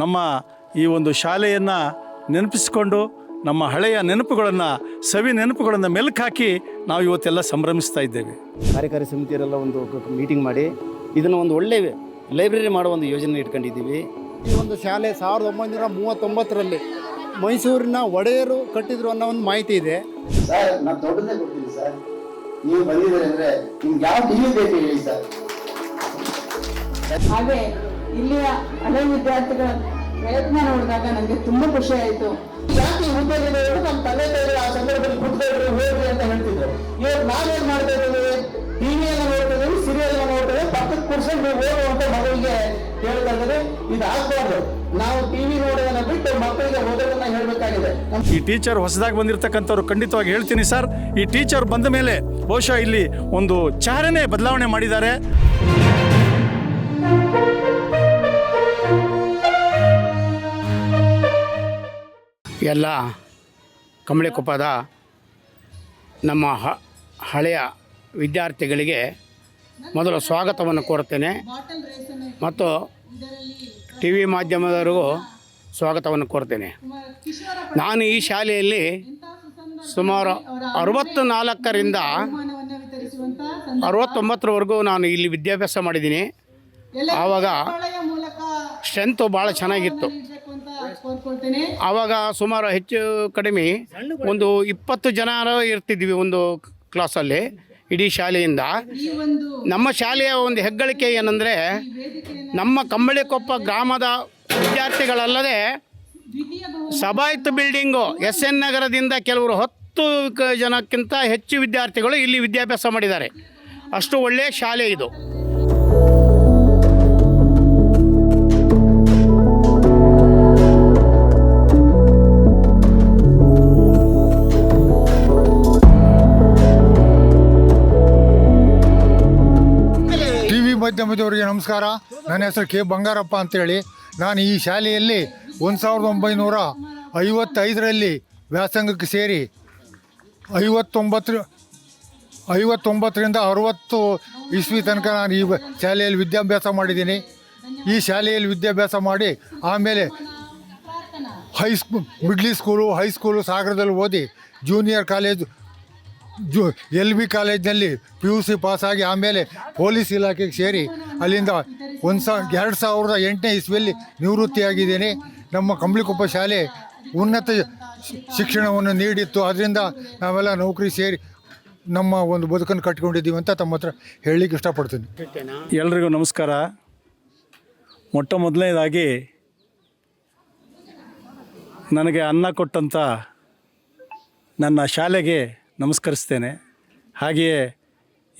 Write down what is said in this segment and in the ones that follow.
ನಮ್ಮ ಈ ಒಂದು ಶಾಲೆಯನ್ನು ನೆನಪಿಸಿಕೊಂಡು ನಮ್ಮ ಹಳೆಯ ನೆನಪುಗಳನ್ನು ಸವಿ ನೆನಪುಗಳನ್ನು ಮೆಲುಕು ಹಾಕಿ ನಾವು ಇವತ್ತೆಲ್ಲ ಸಂಭ್ರಮಿಸ್ತಾ ಇದ್ದೇವೆ. ಕಾರ್ಯಕಾರಿ ಸಮಿತಿಯರೆಲ್ಲ ಒಂದು ಮೀಟಿಂಗ್ ಮಾಡಿ ಇದನ್ನು ಒಂದು ಒಳ್ಳೆಯ ಲೈಬ್ರರಿ ಮಾಡುವ ಒಂದು ಯೋಜನೆ ಇಟ್ಕೊಂಡಿದ್ದೀವಿ. ಈ ಒಂದು ಶಾಲೆ ಸಾವಿರದ ಒಂಬೈನೂರ ಮೂವತ್ತೊಂಬತ್ತರಲ್ಲಿ ಮೈಸೂರಿನ ಒಡೆಯರು ಕಟ್ಟಿದ್ರು ಅನ್ನೋ ಒಂದು ಮಾಹಿತಿ ಇದೆ. ಸರ್ ನಾನು ದೊಡ್ಡದೇ ಕೊಡ್ತೀನಿ ಸರ್. ನೀವು ಬಂದಿದ್ದೀರಿ ಅಂದರೆ ನಿಮ್ಗೆ ಯಾವ ಟಿವಿ ಬೇಕು ಹೇಳಿ ಸರ್? ಹಾಗೆ ಇಲ್ಲಿಯ ಹಳೆ ವಿದ್ಯಾರ್ಥಿಗಳ ಪ್ರಯತ್ನ ನೋಡಿದಾಗ ನನಗೆ ತುಂಬಾ ಖುಷಿ ಆಯಿತು. ಜಾತಿ ಈ ನಮ್ಮ ತಂದೆ ತಾಯಿಗಳು ಆ ಸಂದರ್ಭದಲ್ಲಿ ಕೂತ್ಕೊಂಡು ಹೋಗ್ರಿ ಅಂತ ಹೇಳ್ತಿದ್ರು. ಇವಾಗ ನಾವೇನ್ ಮಾಡ್ತಾ ಇದ್ದೀವಿ ಟಿವಿ ಎಲ್ಲ ನೋಡ್ತಾ ಇದ್ದೀವಿ ಸೀರಿಯಲ್ ಎಲ್ಲ ನೋಡ್ತಾ ಇದ್ದೀವಿ ಪಕ್ಕದ ಕುರ್ಸಲ್ ನೀವು ಹೋಗು ಅಂತ ಮಗಳಿಗೆ ಹೇಳ್ತಾ ಇದ್ದಾರೆ. ಇದು ಆಗ್ಬಾರ್ದು ನಾವು ಟಿವಿ ನೋಡೋದನ್ನ ಬಿಟ್ಟು ಮಕ್ಕಳಿಗೆ ಓದೋದನ್ನ ಹೇಳ್ಬೇಕಾಗಿದೆ. ಈ ಟೀಚರ್ ಹೊಸದಾಗಿ ಬಂದಿರತಕ್ಕಂಥವ್ರು ಖಂಡಿತವಾಗಿ ಹೇಳ್ತೀನಿ ಸರ್. ಈ ಟೀಚರ್ ಬಂದ ಮೇಲೆ ಬಹುಶಃ ಇಲ್ಲಿ ಒಂದು ಚಾರನೇ ಬದಲಾವಣೆ ಮಾಡಿದ್ದಾರೆ. ಎಲ್ಲ ಕಂಬಳಿಕೊಪ್ಪದ ನಮ್ಮ ಹ ಹಳೆಯ ವಿದ್ಯಾರ್ಥಿಗಳಿಗೆ ಮೊದಲು ಸ್ವಾಗತವನ್ನು ಕೋರುತ್ತೇನೆ. ಮತ್ತು ಟಿ ವಿ ಮಾಧ್ಯಮದವರಿಗೂ ಸ್ವಾಗತವನ್ನು ಕೋರ್ತೇನೆ ನಾನು ಈ ಶಾಲೆಯಲ್ಲಿ ಸುಮಾರು ಅರವತ್ತು ನಾಲ್ಕರಿಂದ ಅರವತ್ತೊಂಬತ್ತರವರೆಗೂ ನಾನು ಇಲ್ಲಿ ವಿದ್ಯಾಭ್ಯಾಸ ಮಾಡಿದ್ದೀನಿ. ಆವಾಗ ಸ್ಟ್ರೆಂತು ಭಾಳ ಚೆನ್ನಾಗಿತ್ತು. ಆವಾಗ ಸುಮಾರು ಹೆಚ್ಚು ಕಡಿಮೆ ಒಂದು ಇಪ್ಪತ್ತು ಜನ ಇರ್ತಿದ್ವಿ ಒಂದು ಕ್ಲಾಸಲ್ಲಿ ಇಡೀ ಶಾಲೆಯಿಂದ. ನಮ್ಮ ಶಾಲೆಯ ಒಂದು ಹೆಗ್ಗಳಿಕೆ ಏನಂದರೆ ನಮ್ಮ ಕಂಬಳಿಕೊಪ್ಪ ಗ್ರಾಮದ ವಿದ್ಯಾರ್ಥಿಗಳಲ್ಲದೆ ಸಭಾಯತ್ ಬಿಲ್ಡಿಂಗು ಎಸ್ ಎನ್ ನಗರದಿಂದ ಕೆಲವರು ಹತ್ತು ಜನಕ್ಕಿಂತ ಹೆಚ್ಚು ವಿದ್ಯಾರ್ಥಿಗಳು ಇಲ್ಲಿ ವಿದ್ಯಾಭ್ಯಾಸ ಮಾಡಿದ್ದಾರೆ. ಅಷ್ಟು ಒಳ್ಳೆಯ ಶಾಲೆ ಇದು. ಮಾಧ್ಯಮದವರಿಗೆ ನಮಸ್ಕಾರ. ನನ್ನ ಹೆಸರು ಕೆ. ಬಂಗಾರಪ್ಪ ಅಂತೇಳಿ. ನಾನು ಈ ಶಾಲೆಯಲ್ಲಿ ಒಂದು ಸಾವಿರದ ಒಂಬೈನೂರ ಐವತ್ತೈದರಲ್ಲಿ ವ್ಯಾಸಂಗಕ್ಕೆ ಸೇರಿ ಐವತ್ತೊಂಬತ್ತರ ಐವತ್ತೊಂಬತ್ತರಿಂದ ಅರುವತ್ತು ಇಸ್ವಿ ತನಕ ನಾನು ಈ ಶಾಲೆಯಲ್ಲಿ ವಿದ್ಯಾಭ್ಯಾಸ ಮಾಡಿದ್ದೀನಿ. ಈ ಶಾಲೆಯಲ್ಲಿ ವಿದ್ಯಾಭ್ಯಾಸ ಮಾಡಿ ಆಮೇಲೆ ಹೈಸ್ಕೂ ಮಿಡ್ಲಿ ಸ್ಕೂಲು ಹೈಸ್ಕೂಲು ಸಾಗರದಲ್ಲಿ ಓದಿ ಜೂನಿಯರ್ ಕಾಲೇಜು ಜು ಎಲ್ ಬಿ ಕಾಲೇಜ್ನಲ್ಲಿ ಪಿ ಯು ಸಿ ಪಾಸಾಗಿ ಆಮೇಲೆ ಪೊಲೀಸ್ ಇಲಾಖೆಗೆ ಸೇರಿ ಅಲ್ಲಿಂದ ಒಂದು ಸಾ ಎರಡು ಸಾವಿರದ ಎಂಟನೇ ಇಸ್ವಿಯಲ್ಲಿ ನಿವೃತ್ತಿಯಾಗಿದ್ದೇನೆ. ನಮ್ಮ ಕಂಬಳಿಕೊಪ್ಪ ಶಾಲೆ ಉನ್ನತ ಶಿಕ್ಷಣವನ್ನು ನೀಡಿತ್ತು. ಅದರಿಂದ ನಾವೆಲ್ಲ ನೌಕರಿ ಸೇರಿ ನಮ್ಮ ಒಂದು ಬದುಕನ್ನು ಕಟ್ಕೊಂಡಿದ್ದೀವಿ ಅಂತ ತಮ್ಮ ಹತ್ರ ಹೇಳಲಿಕ್ಕೆ ಇಷ್ಟಪಡ್ತೀನಿ. ಎಲ್ರಿಗೂ ನಮಸ್ಕಾರ. ಮೊಟ್ಟ ಮೊದಲನೇದಾಗಿ ನನಗೆ ಅನ್ನ ಕೊಟ್ಟಂಥ ನನ್ನ ಶಾಲೆಗೆ ನಮಸ್ಕರಿಸ್ತೇನೆ. ಹಾಗೆಯೇ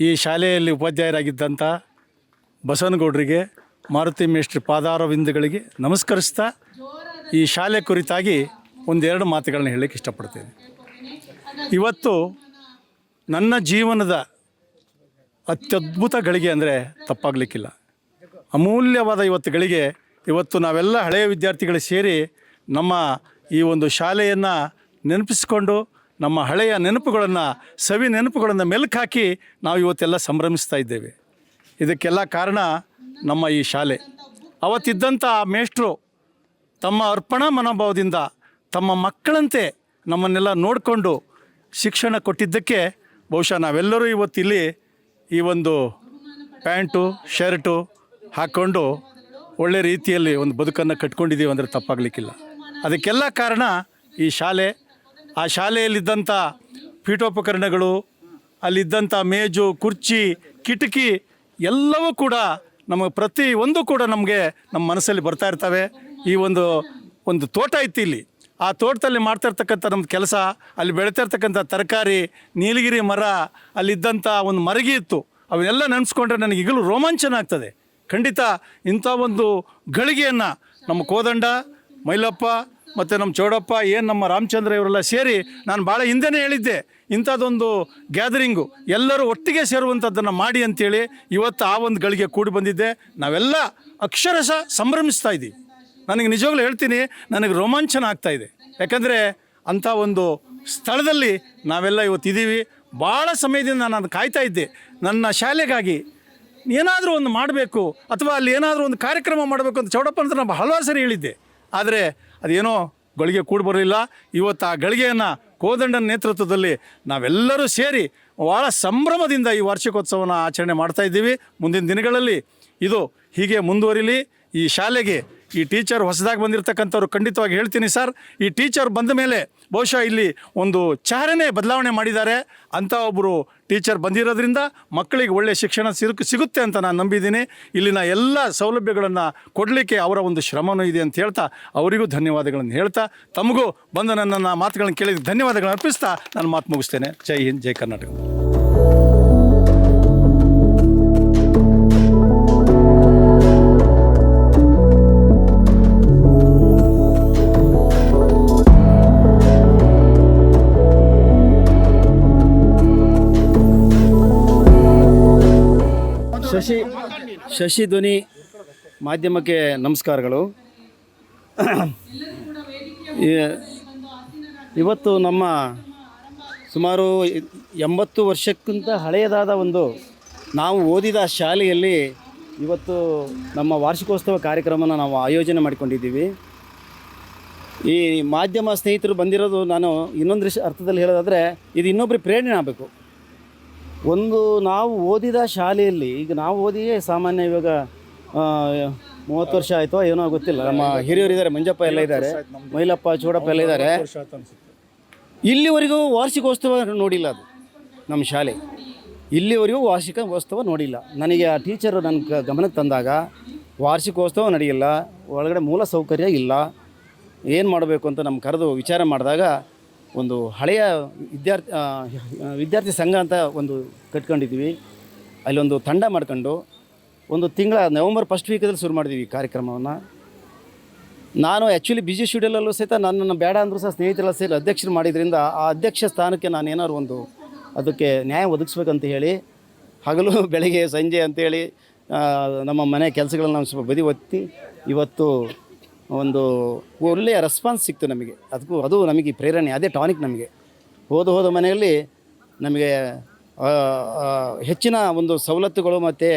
ಈ ಶಾಲೆಯಲ್ಲಿ ಉಪಾಧ್ಯಾಯರಾಗಿದ್ದಂಥ ಬಸವನಗೌಡರಿಗೆ, ಮಾರುತಿ ಮೇಷ್ಟ್ರಿ ಪಾದಾರವಿಂದಗಳಿಗೆ ನಮಸ್ಕರಿಸ್ತಾ ಈ ಶಾಲೆ ಕುರಿತಾಗಿ ಒಂದೆರಡು ಮಾತುಗಳನ್ನ ಹೇಳಲಿಕ್ಕೆ ಇಷ್ಟಪಡ್ತೇನೆ. ಇವತ್ತು ನನ್ನ ಜೀವನದ ಅತ್ಯದ್ಭುತ ಗಳಿಗೆ ಅಂದರೆ ತಪ್ಪಾಗಲಿಕ್ಕಿಲ್ಲ. ಅಮೂಲ್ಯವಾದ ಇವತ್ತು ಗಳಿಗೆ ಇವತ್ತು ನಾವೆಲ್ಲ ಹಳೆಯ ವಿದ್ಯಾರ್ಥಿಗಳು ಸೇರಿ ನಮ್ಮ ಈ ಒಂದು ಶಾಲೆಯನ್ನು ನೆನಪಿಸಿಕೊಂಡು ನಮ್ಮ ಹಳೆಯ ನೆನಪುಗಳನ್ನು, ಸವಿ ನೆನಪುಗಳನ್ನು ಮೆಲುಕು ಹಾಕಿ ನಾವು ಇವತ್ತೆಲ್ಲ ಸಂಭ್ರಮಿಸ್ತಾ ಇದ್ದೇವೆ. ಇದಕ್ಕೆಲ್ಲ ಕಾರಣ ನಮ್ಮ ಈ ಶಾಲೆ. ಅವತ್ತಿದ್ದಂಥ ಮೇಷ್ಟ್ರು ತಮ್ಮ ಅರ್ಪಣಾ ಮನೋಭಾವದಿಂದ ತಮ್ಮ ಮಕ್ಕಳಂತೆ ನಮ್ಮನ್ನೆಲ್ಲ ನೋಡಿಕೊಂಡು ಶಿಕ್ಷಣ ಕೊಟ್ಟಿದ್ದಕ್ಕೆ ಬಹುಶಃ ನಾವೆಲ್ಲರೂ ಇವತ್ತಿಲ್ಲಿ ಈ ಒಂದು ಪ್ಯಾಂಟು, ಶರ್ಟು ಹಾಕ್ಕೊಂಡು ಒಳ್ಳೆ ರೀತಿಯಲ್ಲಿ ಒಂದು ಬದುಕನ್ನು ಕಟ್ಕೊಂಡಿದ್ದೀವಿ ಅಂದರೆ ತಪ್ಪಾಗಲಿಕ್ಕಿಲ್ಲ. ಅದಕ್ಕೆಲ್ಲ ಕಾರಣ ಈ ಶಾಲೆ ಆ ಶಾಲೆಯಲ್ಲಿದ್ದಂಥ ಪೀಠೋಪಕರಣಗಳು, ಅಲ್ಲಿದ್ದಂಥ ಮೇಜು, ಕುರ್ಚಿ, ಕಿಟಕಿ ಎಲ್ಲವೂ ಕೂಡ ನಮಗೆ ಪ್ರತಿ ಒಂದು ಕೂಡ ನಮಗೆ ನಮ್ಮ ಮನಸ್ಸಲ್ಲಿ ಬರ್ತಾ ಇರ್ತವೆ. ಈ ಒಂದು ಒಂದು ತೋಟ ಇತ್ತು ಇಲ್ಲಿ. ಆ ತೋಟದಲ್ಲಿ ಮಾಡ್ತಾ ಇರ್ತಕ್ಕಂಥ ನಮ್ಮ ಕೆಲಸ, ಅಲ್ಲಿ ಬೆಳೀತಾ ಇರ್ತಕ್ಕಂಥ ತರಕಾರಿ, ನೀಲಗಿರಿ ಮರ, ಅಲ್ಲಿದ್ದಂಥ ಒಂದು ಮರಗಿ ಇತ್ತು. ಅವನ್ನೆಲ್ಲ ನೆನೆಸ್ಕೊಂಡ್ರೆ ನನಗೆ ಈಗಲೂ ರೋಮಾಂಚನ ಆಗ್ತದೆ. ಖಂಡಿತ ಇಂಥ ಒಂದು ಗಳಿಗೆಯನ್ನು ನಮ್ಮ ಕೋದಂಡ, ಮೈಲಪ್ಪ ಮತ್ತು ನಮ್ಮ ಚೌಡಪ್ಪ, ಏನು ನಮ್ಮ ರಾಮಚಂದ್ರ ಇವರೆಲ್ಲ ಸೇರಿ ನಾನು ಭಾಳ ಹಿಂದೆನೇ ಹೇಳಿದ್ದೆ ಇಂಥದ್ದೊಂದು ಗ್ಯಾದರಿಂಗು ಎಲ್ಲರೂ ಒಟ್ಟಿಗೆ ಸೇರುವಂಥದ್ದನ್ನು ಮಾಡಿ ಅಂತೇಳಿ ಇವತ್ತು ಆ ಒಂದು ಗಳಿಗೆ ಕೂಡಿ ಬಂದಿದ್ದೆ. ನಾವೆಲ್ಲ ಅಕ್ಷರಶಃ ಸಂಭ್ರಮಿಸ್ತಾ ಇದ್ದೀವಿ. ನನಗೆ ನಿಜವಾಗ್ಲೂ ಹೇಳ್ತೀನಿ, ನನಗೆ ರೋಮಾಂಚನ ಆಗ್ತಾ ಇದೆ. ಯಾಕಂದರೆ ಅಂಥ ಒಂದು ಸ್ಥಳದಲ್ಲಿ ನಾವೆಲ್ಲ ಇವತ್ತು ಇದ್ದೀವಿ. ಭಾಳ ಸಮಯದಿಂದ ನಾನು ಕಾಯ್ತಾ ಇದ್ದೆ, ನನ್ನ ಶಾಲೆಗಾಗಿ ಏನಾದರೂ ಒಂದು ಮಾಡಬೇಕು, ಅಥವಾ ಅಲ್ಲಿ ಏನಾದರೂ ಒಂದು ಕಾರ್ಯಕ್ರಮ ಮಾಡಬೇಕು ಅಂತ ಚೌಡಪ್ಪ ಅಂತ ನಾನು ಹಲವಾರು ಸರಿ ಹೇಳಿದ್ದೆ. ಆದರೆ ಅದೇನೋ ಗಳಿಗೆ ಕೂಡ ಬರಲಿಲ್ಲ. ಇವತ್ತು ಆ ಗಳಿಗೆಯನ್ನು ಕೋದಂಡನ ನೇತೃತ್ವದಲ್ಲಿ ನಾವೆಲ್ಲರೂ ಸೇರಿ ಭಾಳ ಸಂಭ್ರಮದಿಂದ ಈ ವಾರ್ಷಿಕೋತ್ಸವನ ಆಚರಣೆ ಮಾಡ್ತಾ ಇದ್ದೀವಿ. ಮುಂದಿನ ದಿನಗಳಲ್ಲಿ ಇದು ಹೀಗೆ ಮುಂದುವರಿಲಿ. ಈ ಶಾಲೆಗೆ ಈ ಟೀಚರ್ ಹೊಸದಾಗಿ ಬಂದಿರತಕ್ಕಂಥವ್ರು ಖಂಡಿತವಾಗಿ ಹೇಳ್ತೀನಿ ಸರ್. ಈ ಟೀಚರ್ ಬಂದ ಮೇಲೆ ಬಹುಶಃ ಇಲ್ಲಿ ಒಂದು ಚಾರನೇ ಬದಲಾವಣೆ ಮಾಡಿದ್ದಾರೆ. ಅಂಥ ಒಬ್ಬರು ಟೀಚರ್ ಬಂದಿರೋದ್ರಿಂದ ಮಕ್ಕಳಿಗೆ ಒಳ್ಳೆಯ ಶಿಕ್ಷಣ ಸಿರುಕು ಸಿಗುತ್ತೆ ಅಂತ ನಾನು ನಂಬಿದ್ದೀನಿ. ಇಲ್ಲಿನ ಎಲ್ಲ ಸೌಲಭ್ಯಗಳನ್ನು ಕೊಡಲಿಕ್ಕೆ ಅವರ ಒಂದು ಶ್ರಮನೂ ಇದೆ ಅಂತ ಹೇಳ್ತಾ ಅವರಿಗೂ ಧನ್ಯವಾದಗಳನ್ನು ಹೇಳ್ತಾ, ತಮಗೂ ಬಂದು ನನ್ನ ಮಾತುಗಳನ್ನು ಕೇಳಿದ ಧನ್ಯವಾದಗಳನ್ನು ಅರ್ಪಿಸ್ತಾ ನಾನು ಮಾತು ಮುಗಿಸ್ತೇನೆ. ಜೈ ಹಿಂದ್, ಜೈ ಕರ್ನಾಟಕ. ಶಶಿ ಶಶಿ ಧ್ವನಿ ಮಾಧ್ಯಮಕ್ಕೆ ನಮಸ್ಕಾರಗಳು. ಇವತ್ತು ನಮ್ಮ ಸುಮಾರು ಎಂಬತ್ತು ವರ್ಷಕ್ಕಿಂತ ಹಳೆಯದಾದ ಒಂದು ನಾವು ಓದಿದ ಶಾಲೆಯಲ್ಲಿ ಇವತ್ತು ನಮ್ಮ ವಾರ್ಷಿಕೋತ್ಸವ ಕಾರ್ಯಕ್ರಮನ ನಾವು ಆಯೋಜನೆ ಮಾಡಿಕೊಂಡಿದ್ದೀವಿ. ಈ ಮಾಧ್ಯಮ ಸ್ನೇಹಿತರು ಬಂದಿರೋದು ನಾನು ಇನ್ನೊಂದು ಅರ್ಥದಲ್ಲಿ ಹೇಳೋದಾದರೆ ಇದು ಇನ್ನೊಬ್ಬರಿಗೆ ಪ್ರೇರಣೆ ಆಗಬೇಕು. ಒಂದು ನಾವು ಓದಿದ ಶಾಲೆಯಲ್ಲಿ ಈಗ ನಾವು ಓದಿಯೇ ಸಾಮಾನ್ಯ ಇವಾಗ ಮೂವತ್ತು ವರ್ಷ ಆಯಿತೋ ಏನೋ ಗೊತ್ತಿಲ್ಲ. ನಮ್ಮ ಹಿರಿಯರು ಇದ್ದಾರೆ ಮಂಜಪ್ಪ ಎಲ್ಲ ಇದ್ದಾರೆ ಮೈಲಪ್ಪ ಚೂಡಪ್ಪ ಎಲ್ಲ ಇದ್ದಾರೆ. ಇಲ್ಲಿವರೆಗೂ ವಾರ್ಷಿಕೋತ್ಸವ ನೋಡಿಲ್ಲ ಅದು ನಮ್ಮ ಶಾಲೆ. ಇಲ್ಲಿವರೆಗೂ ವಾರ್ಷಿಕೋತ್ಸವ ನೋಡಿಲ್ಲ. ನನಗೆ ಆ ಟೀಚರು ನನ್ನ ಗಮನಕ್ಕೆ ತಂದಾಗ ವಾರ್ಷಿಕೋತ್ಸವ ನಡೆಯಿಲ್ಲ ಒಳಗಡೆ ಮೂಲ ಸೌಕರ್ಯ ಇಲ್ಲ ಏನು ಮಾಡಬೇಕು ಅಂತ ನಮ್ಮ ಕರೆದು ವಿಚಾರ ಮಾಡಿದಾಗ ಒಂದು ಹಳೆಯ ವಿದ್ಯಾರ್ಥಿ ವಿದ್ಯಾರ್ಥಿ ಸಂಘ ಅಂತ ಒಂದು ಕಟ್ಕೊಂಡಿದ್ದೀವಿ. ಅಲ್ಲೊಂದು ತಂಡ ಮಾಡ್ಕೊಂಡು ಒಂದು ತಿಂಗಳ ನವೆಂಬರ್ ಫಸ್ಟ್ ವೀಕಲ್ಲಿ ಶುರು ಮಾಡಿದ್ದೀವಿ ಕಾರ್ಯಕ್ರಮವನ್ನು. ನಾನು ಆ್ಯಕ್ಚುಲಿ ಬಿಜಿ ಶೆಡ್ಯೂಲಲ್ಲೂ ಸಹಿತ ನನ್ನನ್ನು ಬೇಡ ಅಂದರೂ ಸಹ ಸ್ನೇಹಿತರೆಲ್ಲ ಸೇರಿ ಅಧ್ಯಕ್ಷರು ಮಾಡಿದ್ರಿಂದ ಆ ಅಧ್ಯಕ್ಷ ಸ್ಥಾನಕ್ಕೆ ನಾನು ಏನಾದ್ರು ಒಂದು ಅದಕ್ಕೆ ನ್ಯಾಯ ಒದಗಿಸ್ಬೇಕಂತ ಹೇಳಿ, ಹಗಲು, ಬೆಳಗ್ಗೆ, ಸಂಜೆ ಅಂತೇಳಿ ನಮ್ಮ ಮನೆ ಕೆಲಸಗಳನ್ನ ಸ್ವಲ್ಪ ಬದಿ ಒತ್ತಿ ಇವತ್ತು ಒಂದು ಒಳ್ಳೆಯ ರೆಸ್ಪಾನ್ಸ್ ಸಿಕ್ತು ನಮಗೆ. ಅದಕ್ಕೂ ಅದು ನಮಗೆ ಪ್ರೇರಣೆ, ಅದೇ ಟಾನಿಕ್ ನಮಗೆ. ಹೋದ ಹೋದ ಮನೆಯಲ್ಲಿ ನಮಗೆ ಹೆಚ್ಚಿನ ಒಂದು ಸವಲತ್ತುಗಳು ಮತ್ತು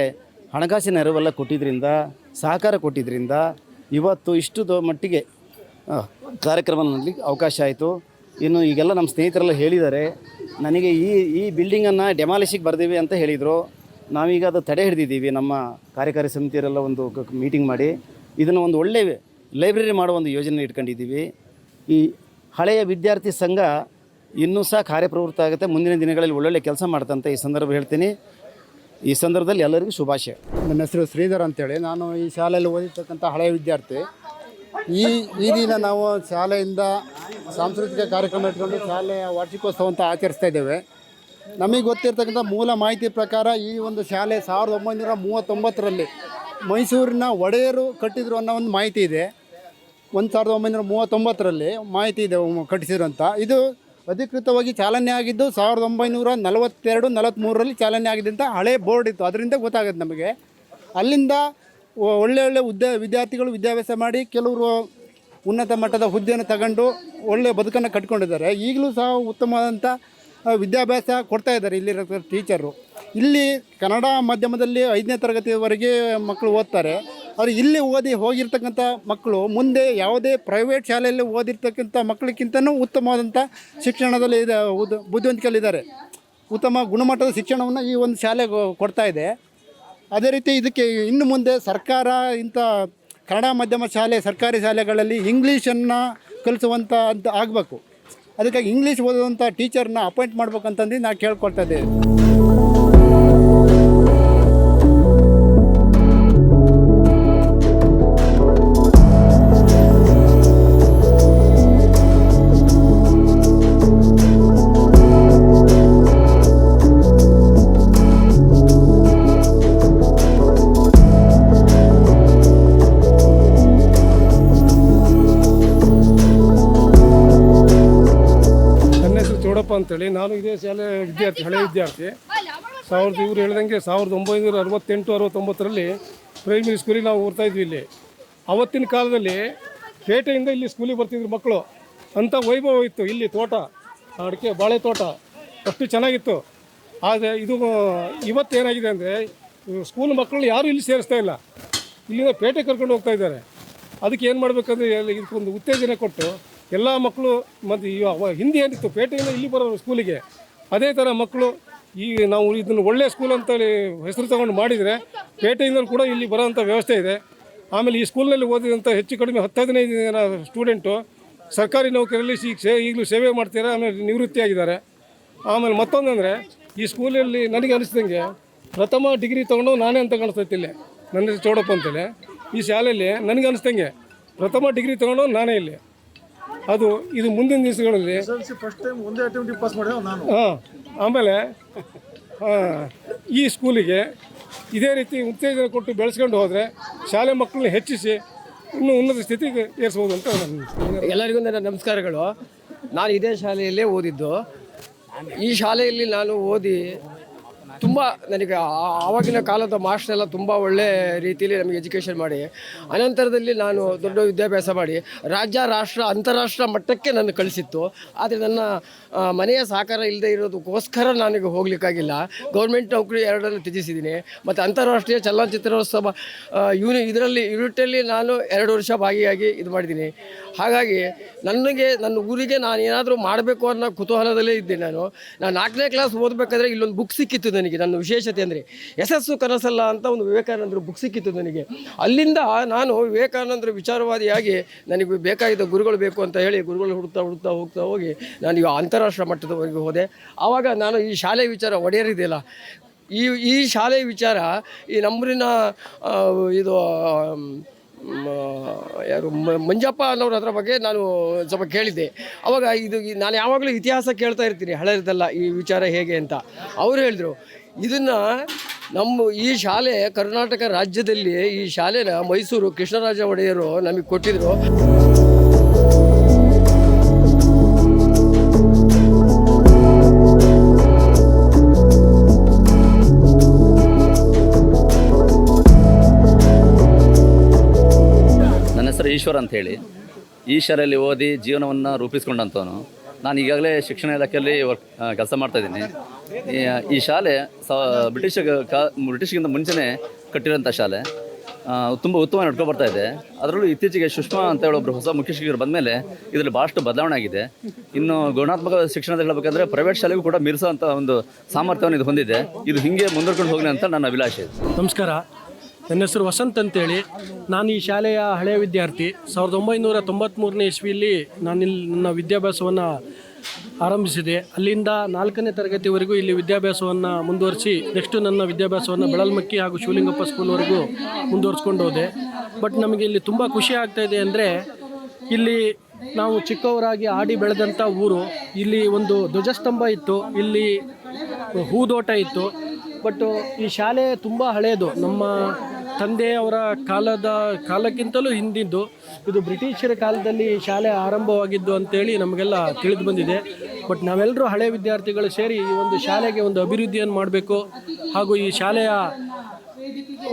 ಹಣಕಾಸಿನ ನೆರವೆಲ್ಲ ಕೊಟ್ಟಿದ್ದರಿಂದ ಸಹಕಾರ ಕೊಟ್ಟಿದ್ದರಿಂದ ಇವತ್ತು ಇಷ್ಟು ಮಟ್ಟಿಗೆ ಕಾರ್ಯಕ್ರಮ ಅವಕಾಶ ಆಯಿತು. ಇನ್ನು ಈಗೆಲ್ಲ ನಮ್ಮ ಸ್ನೇಹಿತರೆಲ್ಲ ಹೇಳಿದ್ದಾರೆ, ನನಗೆ ಈ ಈ ಬಿಲ್ಡಿಂಗನ್ನು ಡೆಮಾಲಿಸಿಗೆ ಬರ್ದೀವಿ ಅಂತ ಹೇಳಿದರು. ನಾವೀಗ ಅದು ತಡೆ ಹಿಡಿದಿದ್ದೀವಿ ನಮ್ಮ ಕಾರ್ಯಕಾರಿ ಸಮಿತಿಯರೆಲ್ಲ ಒಂದು ಮೀಟಿಂಗ್ ಮಾಡಿ. ಇದನ್ನು ಒಂದು ಒಳ್ಳೆಯ ಲೈಬ್ರರಿ ಮಾಡುವ ಒಂದು ಯೋಜನೆ ಇಟ್ಕೊಂಡಿದ್ದೀವಿ. ಈ ಹಳೆಯ ವಿದ್ಯಾರ್ಥಿ ಸಂಘ ಇನ್ನೂ ಸಹ ಕಾರ್ಯಪ್ರವೃತ್ತ ಆಗುತ್ತೆ. ಮುಂದಿನ ದಿನಗಳಲ್ಲಿ ಒಳ್ಳೊಳ್ಳೆ ಕೆಲಸ ಮಾಡ್ತಂತ ಈ ಸಂದರ್ಭ ಹೇಳ್ತೀನಿ. ಈ ಸಂದರ್ಭದಲ್ಲಿ ಎಲ್ಲರಿಗೂ ಶುಭಾಶಯ. ನನ್ನ ಹೆಸರು ಶ್ರೀಧರ್ ಅಂತೇಳಿ. ನಾನು ಈ ಶಾಲೆಯಲ್ಲಿ ಓದಿರ್ತಕ್ಕಂಥ ಹಳೆಯ ವಿದ್ಯಾರ್ಥಿ. ಈ ಈ ದಿನ ನಾವು ಶಾಲೆಯಿಂದ ಸಾಂಸ್ಕೃತಿಕ ಕಾರ್ಯಕ್ರಮ ಇಟ್ಕೊಂಡು ಶಾಲೆಯ ವಾರ್ಷಿಕೋತ್ಸವ ಅಂತ ಆಚರಿಸ್ತಾ ಇದ್ದೇವೆ. ನಮಗೆ ಗೊತ್ತಿರ್ತಕ್ಕಂಥ ಮೂಲ ಮಾಹಿತಿ ಪ್ರಕಾರ ಈ ಒಂದು ಶಾಲೆ ಸಾವಿರದ ಒಂಬೈನೂರ ಮೂವತ್ತೊಂಬತ್ತರಲ್ಲಿ ಮೈಸೂರಿನ ಒಡೆಯರು ಕಟ್ಟಿದ್ರು ಅನ್ನೋ ಒಂದು ಮಾಹಿತಿ ಇದೆ. ಒಂದು ಸಾವಿರದ ಒಂಬೈನೂರ ಮೂವತ್ತೊಂಬತ್ತರಲ್ಲಿ ಮಾಹಿತಿ ಇದೆ ಕಟ್ಟಿಸಿರೋಂಥ ಇದು ಅಧಿಕೃತವಾಗಿ ಚಾಲನೆ ಆಗಿದ್ದು ಸಾವಿರದ ಒಂಬೈನೂರ ನಲವತ್ತೆರಡು ನಲವತ್ತ್ಮೂರರಲ್ಲಿ ಚಾಲನೆ ಆಗಿದೆ ಅಂತ ಹಳೆ ಬೋರ್ಡ್ ಇತ್ತು. ಅದರಿಂದ ಗೊತ್ತಾಗುತ್ತೆ ನಮಗೆ. ಅಲ್ಲಿಂದ ಒಳ್ಳೆ ಒಳ್ಳೆ ಉದ್ಯ, ವಿದ್ಯಾರ್ಥಿಗಳು ವಿದ್ಯಾಭ್ಯಾಸ ಮಾಡಿ ಕೆಲವರು ಉನ್ನತ ಮಟ್ಟದ ಹುದ್ದೆಯನ್ನು ತಗೊಂಡು ಒಳ್ಳೆಯ ಬದುಕನ್ನು ಕಟ್ಕೊಂಡಿದ್ದಾರೆ. ಈಗಲೂ ಸಹ ಉತ್ತಮವಾದಂಥ ವಿದ್ಯಾಭ್ಯಾಸ ಕೊಡ್ತಾ ಇದ್ದಾರೆ ಇಲ್ಲಿರೋ ಟೀಚರು ಇಲ್ಲಿ ಕನ್ನಡ ಮಾಧ್ಯಮದಲ್ಲಿ ಐದನೇ ತರಗತಿವರೆಗೆ ಮಕ್ಕಳು ಓದ್ತಾರೆ. ಅವರು ಇಲ್ಲಿ ಓದಿ ಹೋಗಿರ್ತಕ್ಕಂಥ ಮಕ್ಕಳು ಮುಂದೆ ಯಾವುದೇ ಪ್ರೈವೇಟ್ ಶಾಲೆಯಲ್ಲಿ ಓದಿರ್ತಕ್ಕಂಥ ಮಕ್ಕಳಿಗಿಂತನೂ ಉತ್ತಮವಾದಂಥ ಶಿಕ್ಷಣದಲ್ಲಿ ಇದೆ ಉದ್- ಬುದ್ಧಿವಂತಿಕೆಯಲ್ಲಿದ್ದಾರೆ. ಉತ್ತಮ ಗುಣಮಟ್ಟದ ಶಿಕ್ಷಣವನ್ನು ಈ ಒಂದು ಶಾಲೆ ಕೊಡ್ತಾ ಇದೆ. ಅದೇ ರೀತಿ ಇದಕ್ಕೆ ಇನ್ನು ಮುಂದೆ ಸರ್ಕಾರ ಇಂಥ ಕನ್ನಡ ಮಾಧ್ಯಮ ಶಾಲೆ, ಸರ್ಕಾರಿ ಶಾಲೆಗಳಲ್ಲಿ ಇಂಗ್ಲೀಷನ್ನು ಕಲಿಸುವಂಥ ಅಂತ ಆಗಬೇಕು. ಅದಕ್ಕಾಗಿ ಇಂಗ್ಲೀಷ್ ಓದುವಂಥ ಟೀಚರ್ನ ಅಪಾಯಿಂಟ್ ಮಾಡ್ಬೇಕಂತಂದು ನಾನು ಕೇಳ್ಕೊಳ್ತಾ ಇದ್ದೇವೆ ಅಂತೇಳಿ ನಾನು ಇದೇ ಶಾಲೆ ವಿದ್ಯಾರ್ಥಿ ಹಳೆ ವಿದ್ಯಾರ್ಥಿ. ಸಾವಿರದ ಇವರು ಹೇಳ್ದಂಗೆ ಸಾವಿರದ ಒಂಬೈನೂರ ಅರವತ್ತೆಂಟು ಅರವತ್ತೊಂಬತ್ತರಲ್ಲಿ ಪ್ರೈಮರಿ ಸ್ಕೂಲಿಗೆ ನಾವು ಓದ್ತಾ ಇದ್ವಿ ಇಲ್ಲಿ. ಅವತ್ತಿನ ಕಾಲದಲ್ಲಿ ಪೇಟೆಯಿಂದ ಇಲ್ಲಿ ಸ್ಕೂಲಿಗೆ ಬರ್ತಿದ್ರು ಮಕ್ಕಳು. ಅಂಥ ವೈಭವ ಇತ್ತು ಇಲ್ಲಿ ತೋಟ ಅಡಿಕೆ ಬಾಳೆ ತೋಟ. ಅಷ್ಟು ಚೆನ್ನಾಗಿತ್ತು. ಆದರೆ ಇದು ಇವತ್ತು ಏನಾಗಿದೆ ಅಂದರೆ ಸ್ಕೂಲ್ ಮಕ್ಕಳು ಯಾರೂ ಇಲ್ಲಿ ಸೇರಿಸ್ತಾ ಇಲ್ಲ. ಇಲ್ಲಿಂದ ಪೇಟೆ ಕರ್ಕೊಂಡು ಹೋಗ್ತಾ ಇದ್ದಾರೆ. ಅದಕ್ಕೆ ಏನು ಮಾಡಬೇಕಂದ್ರೆ ಇದಕ್ಕೊಂದು ಉತ್ತೇಜನ ಕೊಟ್ಟು ಎಲ್ಲ ಮಕ್ಕಳು ಮತ್ತು ಈ ಹಿಂದೆ ಏನಿತ್ತು ಪೇಟೆಯಿಂದ ಇಲ್ಲಿ ಬರೋ ಸ್ಕೂಲಿಗೆ ಅದೇ ಥರ ಮಕ್ಕಳು ಈ ನಾವು ಇದನ್ನು ಒಳ್ಳೆಯ ಸ್ಕೂಲ್ ಅಂತೇಳಿ ಹೆಸರು ತಗೊಂಡು ಮಾಡಿದರೆ ಪೇಟೆಯಿಂದ ಕೂಡ ಇಲ್ಲಿ ಬರೋಂಥ ವ್ಯವಸ್ಥೆ ಇದೆ. ಆಮೇಲೆ ಈ ಸ್ಕೂಲ್ನಲ್ಲಿ ಓದಿದಂಥ ಹೆಚ್ಚು ಕಡಿಮೆ ಹತ್ತು ಹದಿನೈದು ಜನ ಸ್ಟೂಡೆಂಟು ಸರ್ಕಾರಿ ನೌಕರಿಯಲ್ಲಿ ಸೇ ಈಗಲೂ ಸೇವೆ ಮಾಡ್ತಾರೆ ಆಮೇಲೆ ನಿವೃತ್ತಿಯಾಗಿದ್ದಾರೆ. ಆಮೇಲೆ ಮತ್ತೊಂದಂದರೆ ಈ ಸ್ಕೂಲಲ್ಲಿ ನನಗೆ ಅನಿಸ್ದಂಗೆ ಪ್ರಥಮ ಡಿಗ್ರಿ ತೊಗೊಂಡು ನಾನೇ ಅಂತ ಕಾಣಿಸ್ತೈತಿ ಇಲ್ಲಿ ನನ್ನ ಚೌಡಪ್ಪ ಅಂತೇಳಿ. ಈ ಶಾಲೆಯಲ್ಲಿ ನನಗೆ ಅನಿಸ್ದಂಗೆ ಪ್ರಥಮ ಡಿಗ್ರಿ ತೊಗೊಂಡು ನಾನೇ ಇಲ್ಲಿ. ಅದು ಇದು ಮುಂದಿನ ದಿವಸಗಳಲ್ಲಿ ಫಸ್ಟ್ ಟೈಮ್ ಒಂದೇ ಅಟೆಂಪ್ಟ್ ಪಾಸ್ ಮಾಡಿದ ನಾನು. ಹಾಂ ಆಮೇಲೆ ಆ, ಈ ಸ್ಕೂಲಿಗೆ ಇದೇ ರೀತಿ ಉತ್ತೇಜನ ಕೊಟ್ಟು ಬೆಳೆಸ್ಕೊಂಡು ಹೋದರೆ ಶಾಲೆ ಮಕ್ಕಳನ್ನ ಹೆಚ್ಚಿಸಿ ಇನ್ನೂ ಉನ್ನತ ಸ್ಥಿತಿಗೆ ಏರಿಸ್ಬೋದು ಅಂತ ನನ್ನ ಎಲ್ಲರಿಗೂ ನನ್ನ ನಮಸ್ಕಾರಗಳು. ನಾನು ಇದೇ ಶಾಲೆಯಲ್ಲೇ ಓದಿದ್ದು. ಈ ಶಾಲೆಯಲ್ಲಿ ನಾನು ಓದಿ ತುಂಬ ನನಗೆ ಆವಾಗಿನ ಕಾಲದ ಮಾಸ್ಟ್ರೆಲ್ಲ ತುಂಬ ಒಳ್ಳೆ ರೀತಿಯಲ್ಲಿ ನಮಗೆ ಎಜುಕೇಷನ್ ಮಾಡಿ. ಅನಂತರದಲ್ಲಿ ನಾನು ದೊಡ್ಡ ವಿದ್ಯಾಭ್ಯಾಸ ಮಾಡಿ ರಾಜ್ಯ, ರಾಷ್ಟ್ರ, ಅಂತಾರಾಷ್ಟ್ರ ಮಟ್ಟಕ್ಕೆ ನನ್ನ ಕಳಿಸಿತ್ತು. ಆದರೆ ನನ್ನ ಮನೆಯ ಸಹಕಾರ ಇಲ್ಲದೆ ಇರೋದಕ್ಕೋಸ್ಕರ ನನಗೆ ಹೋಗ್ಲಿಕ್ಕಾಗಿಲ್ಲ. ಗೌರ್ಮೆಂಟ್ ನೌಕರಿ ಎರಡನ್ನು ತ್ಯಜಿಸಿದ್ದೀನಿ. ಮತ್ತು ಅಂತಾರಾಷ್ಟ್ರೀಯ ಚಲನಚಿತ್ರೋತ್ಸವ ಯೂನಿ ಇದರಲ್ಲಿ, ಯೂನಿಟಲ್ಲಿ ನಾನು ಎರಡು ವರ್ಷ ಭಾಗಿಯಾಗಿ ಇದು ಮಾಡಿದ್ದೀನಿ. ಹಾಗಾಗಿ ನನಗೆ, ನನ್ನ ಊರಿಗೆ ನಾನು ಏನಾದರೂ ಮಾಡಬೇಕು ಅನ್ನೋ ಕುತೂಹಲದಲ್ಲೇ ಇದ್ದೆ ನಾನು. ನಾನು ನಾಲ್ಕನೇ ಕ್ಲಾಸ್ ಓದಬೇಕಾದ್ರೆ ಇಲ್ಲೊಂದು ಬುಕ್ ಸಿಕ್ಕಿತ್ತು ನನಗೆ. ನನ್ನ ವಿಶೇಷತೆ ಅಂದರೆ ಯಶಸ್ಸು ಕನಸಲ್ಲ ಅಂತ ಒಂದು ವಿವೇಕಾನಂದರು ಬುಕ್ ಸಿಕ್ಕಿತ್ತು ನನಗೆ. ಅಲ್ಲಿಂದ ನಾನು ವಿವೇಕಾನಂದರು ವಿಚಾರವಾದಿಯಾಗಿ ನನಗೆ ಬೇಕಾಗಿದ್ದ ಗುರುಗಳು ಬೇಕು ಅಂತ ಹೇಳಿ ಗುರುಗಳು ಹುಡುಕ್ತಾ ಹುಡುಕ್ತಾ ಹೋಗ್ತಾ ಹೋಗಿ ನಾನು ಈಗ ಅಂತಾರಾಷ್ಟ್ರ ಮಟ್ಟದವರೆಗೆ ಹೋದೆ. ಆವಾಗ ನಾನು ಈ ಶಾಲೆ ವಿಚಾರ ಒಡೆಯರಿದೆಯಲ್ಲ. ಈ ಈ ಶಾಲೆ ವಿಚಾರ ಈ ನಮ್ಮೂರಿನ ಇದು ಯಾರು ಮಂಜಪ್ಪ ಅನ್ನೋರು ಅದರ ಬಗ್ಗೆ ನಾನು ಸ್ವಲ್ಪ ಕೇಳಿದ್ದೆ. ಅವಾಗ ಇದು ನಾನು ಯಾವಾಗಲೂ ಇತಿಹಾಸ ಕೇಳ್ತಾ ಇರ್ತೀನಿ ಹಳೆಯದಲ್ಲ ಈ ವಿಚಾರ ಹೇಗೆ ಅಂತ. ಅವರು ಹೇಳಿದರು ಇದನ್ನು ನಮ್ಮ ಈ ಶಾಲೆ ಕರ್ನಾಟಕ ರಾಜ್ಯದಲ್ಲಿ ಈ ಶಾಲೆನ ಮೈಸೂರು ಕೃಷ್ಣರಾಜ ಒಡೆಯರು ನಮಗೆ ಕೊಟ್ಟಿದ್ರು. ನನ್ನ ಹೆಸರು ಈಶ್ವರ್ ಅಂತ ಹೇಳಿ ಈ ಶಾಲೆಯಲ್ಲಿ ಓದಿ ಜೀವನವನ್ನು ರೂಪಿಸ್ಕೊಂಡಂಥವನು. ನಾನು ಈಗಾಗಲೇ ಶಿಕ್ಷಣ ಇಲಾಖೆಯಲ್ಲಿ ವರ್ಕ್ ಕೆಲಸ ಮಾಡ್ತಾಯಿದ್ದೀನಿ ಈ ಶಾಲೆ ಸ ಬ್ರಿಟಿಷ್ ಕಾ ಬ್ರಿಟಿಷ್ಗಿಂತ ಮುಂಚೆನೇ ಕಟ್ಟಿರೋಂಥ ಶಾಲೆ. ತುಂಬ ಉತ್ತಮ ನಡ್ಕೊಂಡು ಬರ್ತಾ ಇದೆ. ಅದರಲ್ಲೂ ಇತ್ತೀಚೆಗೆ ಸುಷ್ಮಾ ಅಂತ ಹೇಳಿ ಒಬ್ಬರು ಹೊಸ ಮುಖ್ಯ ಶಿಕ್ಷಕರು ಬಂದಮೇಲೆ ಇದರಲ್ಲಿ ಭಾಳಷ್ಟು ಬದಲಾವಣೆ ಆಗಿದೆ. ಇನ್ನು ಗುಣಾತ್ಮಕ ಶಿಕ್ಷಣದ ಹೇಳಬೇಕಂದ್ರೆ ಪ್ರೈವೇಟ್ ಶಾಲೆಗೂ ಕೂಡ ಮೀರಿಸೋಂಥ ಒಂದು ಸಾಮರ್ಥ್ಯವನ್ನು ಇದು ಹೊಂದಿದೆ. ಇದು ಹಿಂಗೆ ಮುಂದರ್ಕೊಂಡು ಹೋಗಲಿ ಅಂತ ನನ್ನ ಅಭಿಲಾಷೆ. ನಮಸ್ಕಾರ. ನನ್ನ ಹೆಸರು ವಸಂತ್ ಅಂತೇಳಿ. ನಾನು ಈ ಶಾಲೆಯ ಹಳೆಯ ವಿದ್ಯಾರ್ಥಿ. ಸಾವಿರದ ಒಂಬೈನೂರ ತೊಂಬತ್ತ್ಮೂರನೇ ಇಸ್ವಿಯಲ್ಲಿ ನಾನು ಇಲ್ಲಿ ನನ್ನ ವಿದ್ಯಾಭ್ಯಾಸವನ್ನು ಆರಂಭಿಸಿದೆ. ಅಲ್ಲಿಂದ ನಾಲ್ಕನೇ ತರಗತಿವರೆಗೂ ಇಲ್ಲಿ ವಿದ್ಯಾಭ್ಯಾಸವನ್ನು ಮುಂದುವರಿಸಿ ನೆಕ್ಸ್ಟು ನನ್ನ ವಿದ್ಯಾಭ್ಯಾಸವನ್ನು ಬೆಳಲ್ಮಕ್ಕಿ ಹಾಗೂ ಶಿವಲಿಂಗಪ್ಪ ಸ್ಕೂಲ್ವರೆಗೂ ಮುಂದುವರಿಸ್ಕೊಂಡು ಹೋದೆ. ಬಟ್ ನಮಗೆ ಇಲ್ಲಿ ತುಂಬ ಖುಷಿ ಆಗ್ತಾಯಿದೆ ಅಂದರೆ ಇಲ್ಲಿ ನಾವು ಚಿಕ್ಕವರಾಗಿ ಆಡಿ ಬೆಳೆದಂಥ ಊರು. ಇಲ್ಲಿ ಒಂದು ಧ್ವಜಸ್ತಂಭ ಇತ್ತು. ಇಲ್ಲಿ ಹೂದೋಟ ಇತ್ತು. ಬಟ್ ಈ ಶಾಲೆ ತುಂಬ ಹಳೆಯದು. ನಮ್ಮ ತಂದೆಯವರ ಕಾಲದ ಕಾಲಕ್ಕಿಂತಲೂ ಹಿಂದಿದ್ದು, ಇದು ಬ್ರಿಟಿಷರ ಕಾಲದಲ್ಲಿ ಶಾಲೆ ಆರಂಭವಾಗಿದ್ದು ಅಂತೇಳಿ ನಮಗೆಲ್ಲ ತಿಳಿದು ಬಂದಿದೆ. ಬಟ್ ನಾವೆಲ್ಲರೂ ಹಳೆ ವಿದ್ಯಾರ್ಥಿಗಳು ಸೇರಿ ಈ ಒಂದು ಶಾಲೆಗೆ ಒಂದು ಅಭಿವೃದ್ಧಿಯನ್ನು ಮಾಡಬೇಕು ಹಾಗೂ ಈ ಶಾಲೆಯ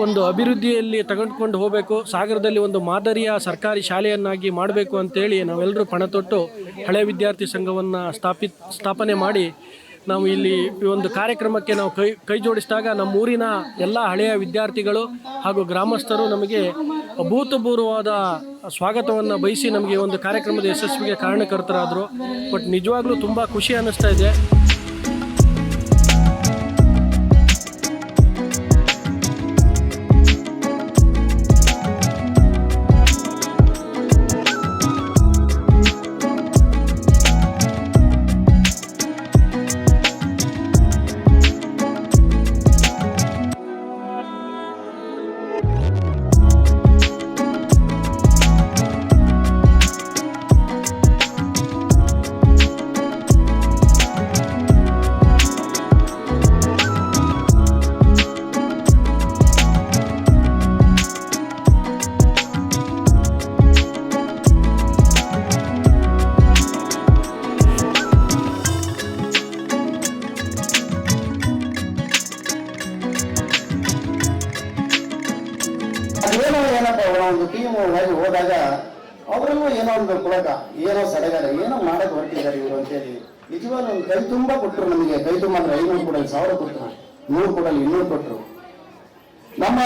ಒಂದು ಅಭಿವೃದ್ಧಿಯಲ್ಲಿ ತಗೊಂಡ್ಕೊಂಡು ಹೋಗಬೇಕು, ಸಾಗರದಲ್ಲಿ ಒಂದು ಮಾದರಿಯ ಸರ್ಕಾರಿ ಶಾಲೆಯನ್ನಾಗಿ ಮಾಡಬೇಕು ಅಂತೇಳಿ ನಾವೆಲ್ಲರೂ ಪಣ ತೊಟ್ಟು ಹಳೆ ವಿದ್ಯಾರ್ಥಿ ಸಂಘವನ್ನು ಸ್ಥಾಪಿತ್ ಸ್ಥಾಪನೆ ಮಾಡಿ ನಾವು ಇಲ್ಲಿ ಈ ಒಂದು ಕಾರ್ಯಕ್ರಮಕ್ಕೆ ನಾವು ಕೈ ಕೈ ಜೋಡಿಸಿದಾಗ ನಮ್ಮ ಊರಿನ ಎಲ್ಲ ಹಳೆಯ ವಿದ್ಯಾರ್ಥಿಗಳು ಹಾಗೂ ಗ್ರಾಮಸ್ಥರು ನಮಗೆ ಅಭೂತಪೂರ್ವವಾದ ಸ್ವಾಗತವನ್ನು ಬಯಸಿ ನಮಗೆ ಒಂದು ಕಾರ್ಯಕ್ರಮದ ಯಶಸ್ವಿಗೆ ಕಾರಣಕರ್ತರಾದರು. ಬಟ್ ನಿಜವಾಗ್ಲೂ ತುಂಬ ಖುಷಿ ಅನ್ನಿಸ್ತಾ ಇದೆ. ನೂರು ಕೊಡಲ್ಲ ಇನ್ನೂರು ಕೊಟ್ಟರು ನಮ್ಮ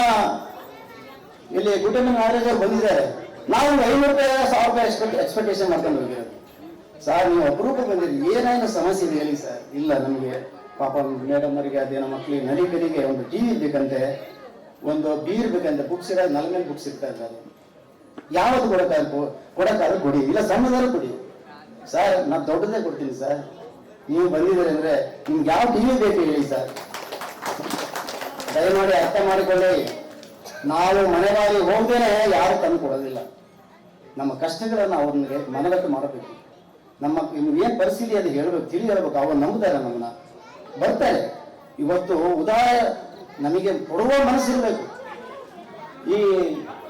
ಇಲ್ಲಿ ಗುಡ್ಡನ ಮಹಾರಾಜರು ಬಂದಿದ್ದಾರೆ. ನಾವು ಐನೂರು ಸಾವಿರ ರೂಪಾಯಿ ಎಕ್ಸ್ಪೆಕ್ಟ್ ಎಕ್ಸ್ಪೆಕ್ಟೇಷನ್ ಮಾಡ್ಕೊಂಡು ಹೋಗಿರೋದು. ಸರ್, ನೀವು ಅಪರೂಪ ಬಂದಿರಿ. ಏನೇನು ಸಮಸ್ಯೆ ಇದೆ ಹೇಳಿ ಸರ್. ಇಲ್ಲ ನಮಗೆ. ಪಾಪ ಮೇಡಮ್ ಅವರಿಗೆ ಅದೇನೋ ಮಕ್ಕಳಿಗೆ ನರಿಕರಿಗೆ ಒಂದು ಟಿ ವಿ ಬೇಕಂತೆ ಒಂದು ಬೀರ್ ಬೇಕಂತೆ. ಬುಕ್ಸ್ ಇರೋದು ನಲ್ ಮೇಲೆ ಬುಕ್ಸ್ ಇರ್ತಾ ಇದ್ದಾರೆ ಯಾವ್ದು ಕೊಡಕ್ಕಾಗ ಕೊಡಕ್ಕಾದ್ರೆ ಕೊಡಿ. ಇಲ್ಲ ಸಣ್ಣದಾದ್ರು ಕೊಡಿ. ಸರ್, ನಾನು ದೊಡ್ಡದೇ ಕೊಡ್ತೀನಿ ಸರ್. ನೀವು ಬಂದಿದ್ದೀರಿ ಅಂದರೆ ನಿಮ್ಗೆ ಯಾವ ಟಿ ವಿ ಬೇಕು ಹೇಳಿ ಸರ್? ದಯಮಾಡಿ ಅರ್ಥ ಮಾಡಿಕೊಳ್ಳಿ. ನಾವು ಮನೆ ಬಾಗಿ ಹೋಗ್ದೇನೆ ಯಾರು ತಂದು ಕೊಡೋದಿಲ್ಲ. ನಮ್ಮ ಕಷ್ಟಗಳನ್ನು ಅವ್ರಿಗೆ ಮನಗಟ್ಟು ಮಾಡಬೇಕು. ನಮ್ಮ ಏನು ಪರಿಸ್ಥಿತಿ ಅದು ಹೇಳಬೇಕು ತಿಳಿ ಹೇಳ್ಬೇಕು ಅವ್ರು ನಂಬುತ್ತಾರೆ ನಮ್ಮನ್ನ. ಬರ್ತಾರೆ. ಇವತ್ತು ಉದಾರ ನಮಗೆ ಕೊಡುವ ಮನಸ್ಸಿರಬೇಕು. ಈ